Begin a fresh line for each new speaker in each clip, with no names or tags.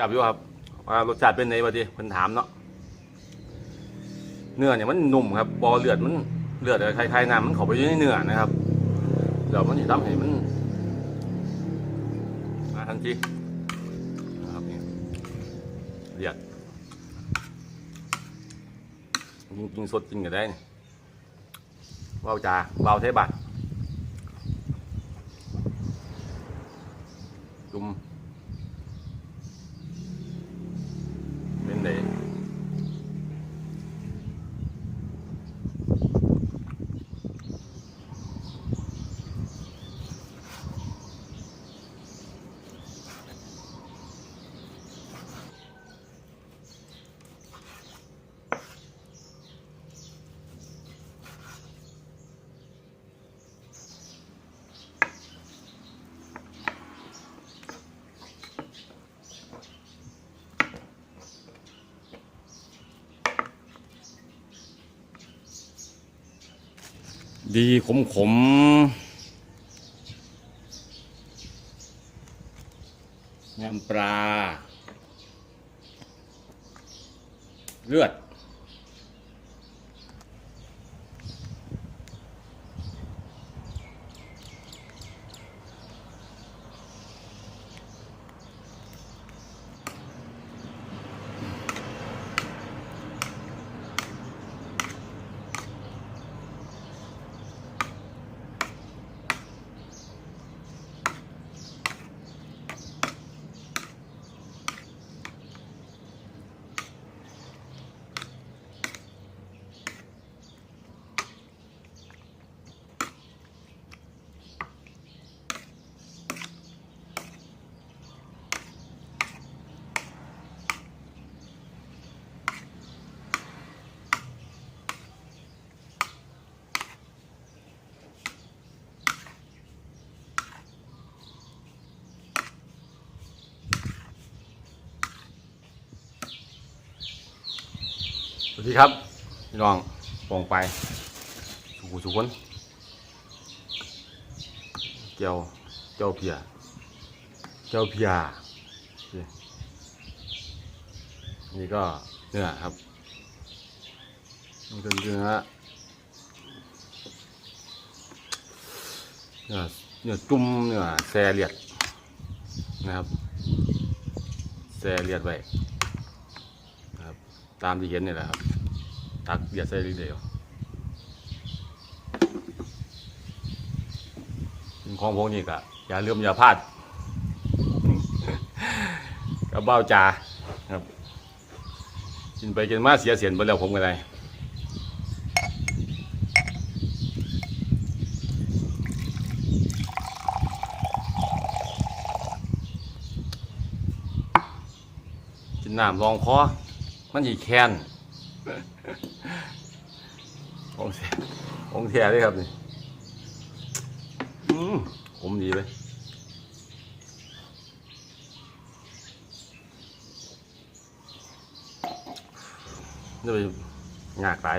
จับอยู่ครับว่ารสชาติเป็นไงวะทีเพิ่นถามเนาะเนื้อเนี่ยมันนุ่มครับบอเลือดมันเลือดคล้ายๆน้ำมันเข้าไปอยู่ในเนื้อนะครับเดี๋ยวมันจะทำให้มันมาทันทีนะครับนี่เลือดกินกินสดกินก็ได้เบาจ่าเบาเทบัตจุ่ม เป็นได ดีขมขมน้ำปลา เลือด วัสดีครับพี่น้องปองไปสุขุสุขนเจียวเจียวเพียเจียวเพียนี่ก็เนื้อครับนี่เป็นเนื้อเนื้อเนื้อจุ่มเนื้อแซ่เลียดนะครับแซ่เลียดไว้นะครับตามที่เห็นนี่แหละครับ ตักเบียดใส่เดียวกินของพวกนี้ก็อย่าลืมอย่าพลาดกระเบ้าจ่าครับกินไปกินมาเสียเสียนไปแล้วผมก็ได้กินน้ำรองคอมันอีแคน ของแท้ ของแท้เลยครับนี่อืมผมดีเลยนี่ไปงากหลาย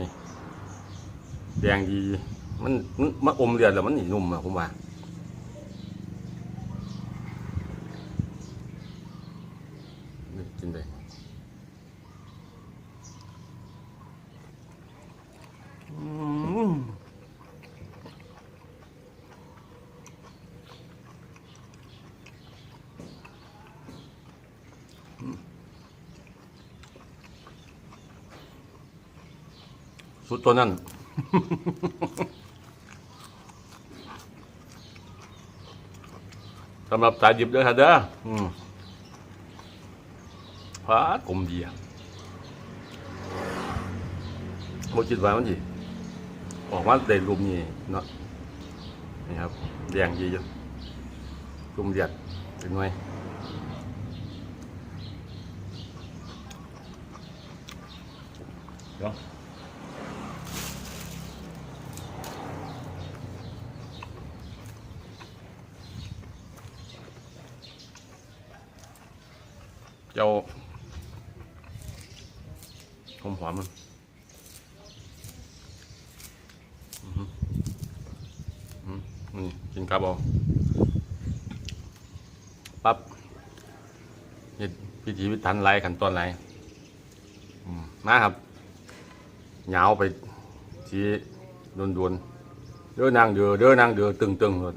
นี่แดงดีมันมันมันอมเลือดแล้วมันหนีนุ่มอะผมว่านี่กินไป อืม สุดตัวนั้นสำหรับสายดิบเด้อครับเด้ออืมพาดกลมดีอะโมคิดว่ามันสิ ออกมาได้รูปนี้เนาะนี่ครับแดงดีอยู่รุมเดียดถึงหน่อยเดี๋ยวเจ้าหอมหอมมัน อืม นี่กินกลับอกปั๊บเฮ็ดพิธีพิถันไรขันตอนไรมาครับเหงาไปชี้ดุนดวนๆเด้อนางเดือเด้อนางเดือตึงตึงๆเลย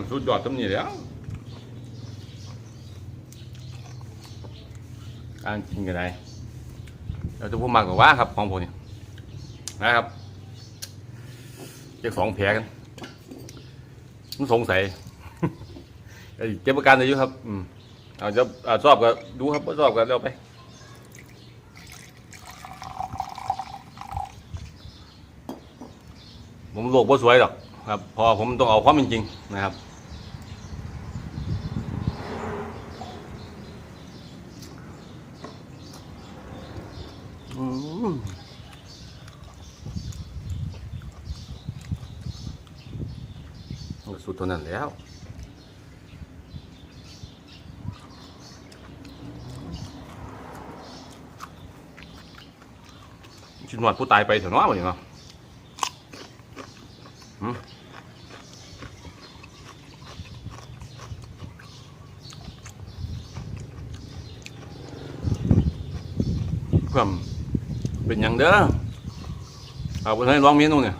มันสุดยอดตรงนี้แล้วการกินกันได้เราจะพูดมากกว่าว่าครับของผมนี่นะครับเจ้าสองแผลกันมันสงสัยไอ้เก็บประกันอายุครับอืมเอาจะอาชอบก็ดูครับชอบก็เร็วไปผมโลกบ่สวยหรอกครับ พอผมต้องเอาความเป็นจริงนะครับ สุดเท่านั้นแล้วชินวัดผู้ตายไปเถอะเนาะวันนี้เนาะความ เป็นอย่างเด้อเอาไปให้ลองเมนูเนี่ย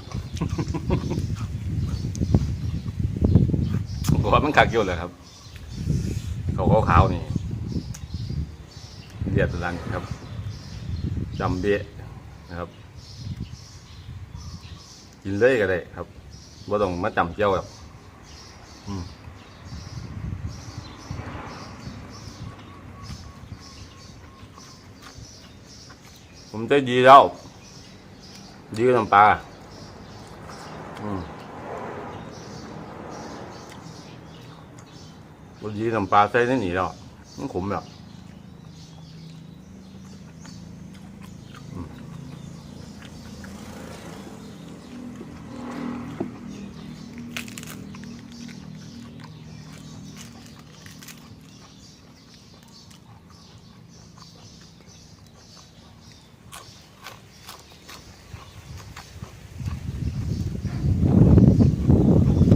ผมก็ว่ามันคักอยู่เลยครับเขาขาวๆนี่เรียดรันครับจำเบะนะครับ กินเลยก็ได้ครับว่าต้องมาจำเจียวครับอืม ผมได้ดีแล้ว ดีกับน้ำปลาอืมบดีน้ำปลาใส่ในนี่แล้วมันขมแล้วอืม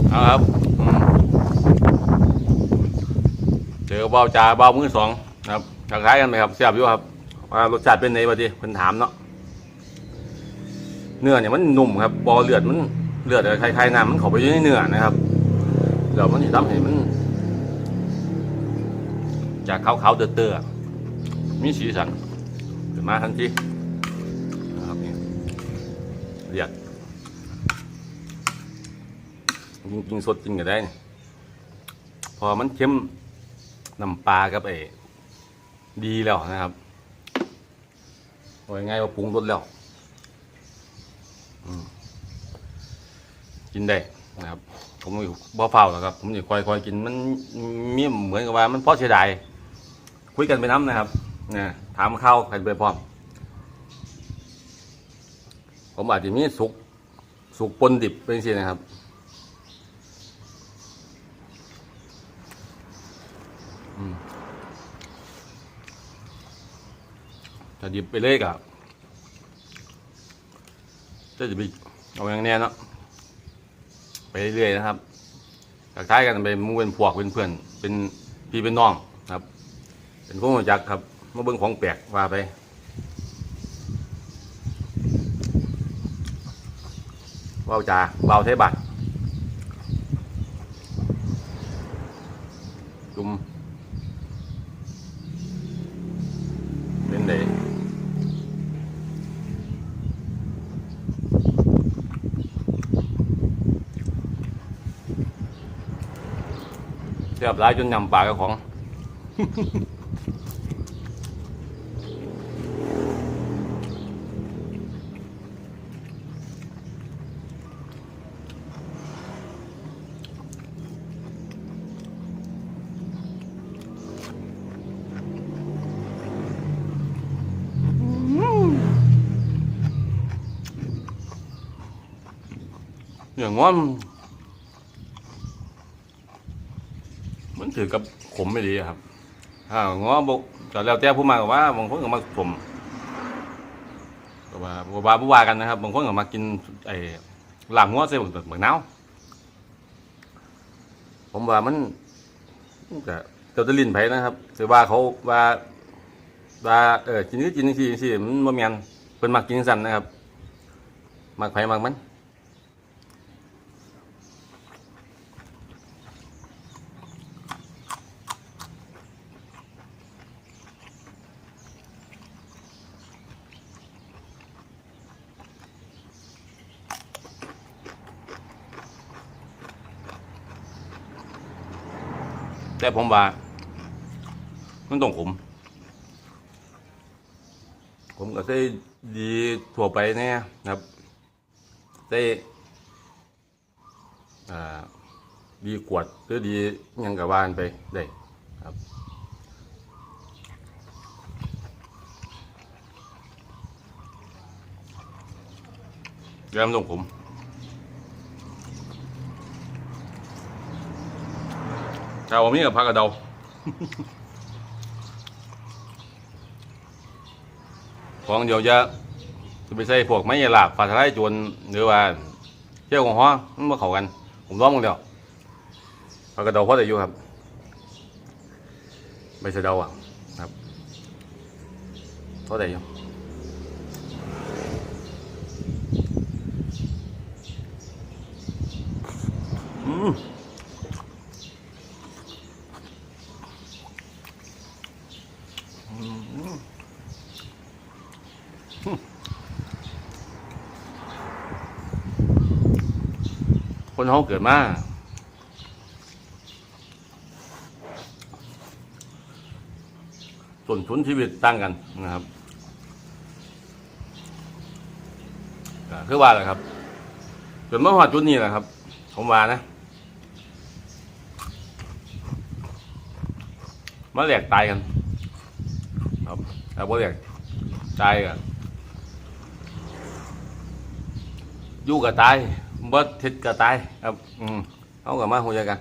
เอาครับอืมเจอเบาจ่าเบามือสองนะครับคล้ายกันไหมครับเสียบอยู่ครับว่ารสชาติเป็นไงวะทีเพิ่นถามเนาะเนื้อเนี่ยมันนุ่มครับบอเลือดมันเลือดคล้ายๆน้ำมันเข้าไปอยู่ในเนื้อนะครับเดี๋ยวมันจะทำให้มัน จากขาวๆเตื้อๆมีสีสันขึ้นมาทันทีนะครับนี่เรียกกินกินสดกินก็ได้ พอมันเค็ม น้ำปลากับไอ้ดีแล้วนะครับว่ายังไงว่าปรุงรสแล้วอืมกินได้นะครับ ผมบ่เฝ้าหรอกครับ ผมจะคอยคอยกินมันมีเหมือนกับว่า มันเพราะเสียดายคุยกันไปน้ำนะครับนะถามข้าวกันไปพร้อม ผมอาจจะมีสุกสุกปนดิบเป็นสินะครับ ถ้าดิบไปเลยกับจะจะไปเอาอย่างแน่เนาะไปเรื่อยๆนะครับทักท้ายกันไปมู่เป็นพวกเป็นเพื่อน เป็นพี่เป็นน้องครับ เป็นคนรู้จักครับมาเบิ่งของแปลกว่าไปเบาจ่าเบาเทบัตร ซ่บหลายจนยำปากกับของ อย่างงอน ถือกับขมไม่ดีครับถ้าง้อบกก็แล้วแต่ผู้มากับว่าบางคนก็มาขมก็ว่าบ่ว่าบ่ว่ากันนะครับบางคนก็มากินไอ้ลาบง้อใส่บักบักนาวผมว่ามันก็เจ้าตะลินไผนะครับถือว่าเขาว่าว่าเออกินนี้กินนี่สิสิมันบ่แม่นเพิ่นมักกินสั่นนะครับมักไผมักมัน แต่ผมว่ามันต้องขมผมก็ใส่ดีทั่วไปแน่นะครับใส่อ่าดีกวดหรือดียังกับวานไปได้ครับเริ่มต้องขม ชาวมีกับพักกระเดาของเดี๋ยวจะจะไปใส่พวกไม้ยาหลากฝาทลายจวนหรือว่าเชี่ยวของห้อมันมาเข้ากัน ผมร้องมึงเดียวพักกระเดาพอได้อยู่ครับไม่ใช่เดาอะครับพอได้อยู่ คนเขาเกิดมาส่วนทุนชีวิตต่างกันนะครับคือว่าแหละครับจนเมื่อหอดจุดนี้แหละครับ ผมว่านะมาแหลกตายกัน ครับแต่บ่แหลกตายกันอยู่กับตายบ่ทิศก็ตายครับ อืมเขากับมาหัวใจกัน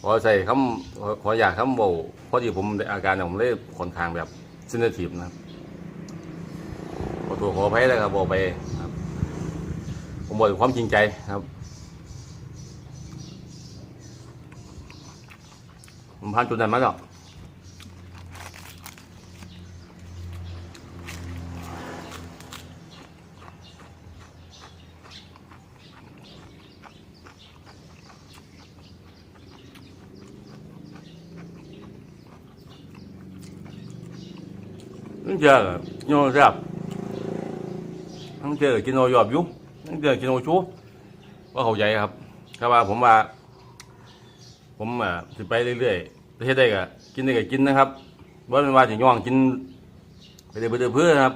พอใส่คำขออยากคำโบพอดีผมอาการผมเลยค่อนข้างแบบเซนซิทีฟนะครับขอตัวขอภัยเลยครับบอกไปครับ ผมบอกความจริงใจครับผมผ่านจุดนั้นมาแล้ว เจอกินโอแซ่บทั้งเจอกินโอยอบยุทั้งเจอกินโอชูว่าเขาใจครับถ้าว่าผมว่า ผมอะสิไปเรื่อยๆประเทศใดก็กินได้ก็กินนะครับว่าเป็นว่าถึงย่องกิน ไปเรื่อยๆเพื่อครับ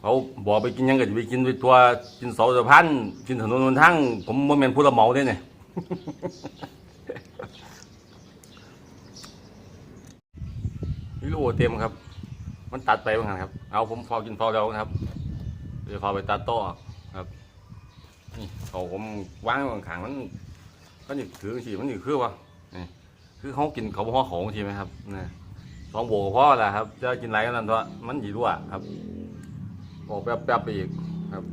เขาบอกไปกินยังก็จะไปกินไปตัวกินเสาสะพานกินถนนหนทางผมบ่แม่นผู้รับเหมาเด้เนี่ยวิโอเต็มครับ มันตัดไปบ้างครับ เอาผมพอกินพอแล้วครับเดี๋ยวพอไปตัดต่อครับ นี่เขาผมวางไว้ข้างๆมันมันอยู่ถือสิมันอยู่คือวะนี่คือเขากินเขาพ่อของทีไหมครับนี่สองโบกพ่อแหละครับ จะกินอะไรก็นั่นตัวมันหยีรั่วครับบอกแป๊บๆไปอีกครับ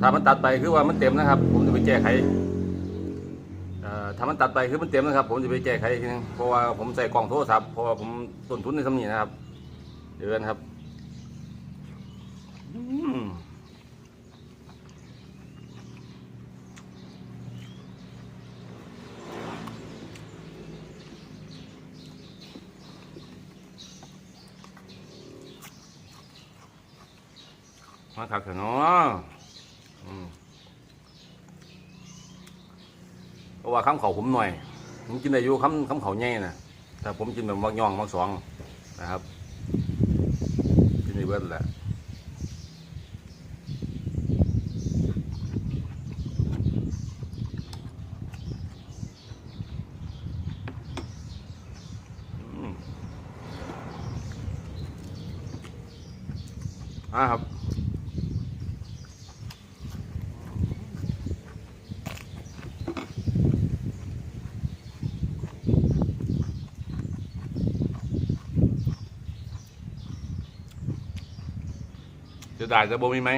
ถ้ามันตัดไปคือว่ามันเต็มนะครับ ผมจะไปแก้ไขเอ่อถ้ามันตัดไปคือมันเต็มนะครับ ผมจะไปแก้ไขอีกทีนึงเพราะว่าผมใส่กล่องโทรศัพท์เพราะว่าผมต้นทุนในสำนีนะครับ เดี๋ยวนครับมาขักเถอะเนาะอืมเพราะว่าคำเขาผมหน่อย ผมกินได้อยู่คำคำเขาใหญ่นะแต่ผมกินแบบมักย่องมักสองนะครับ กินได้เบิดแหละอืมอ่าครับ จะได้จะบ่มีไหม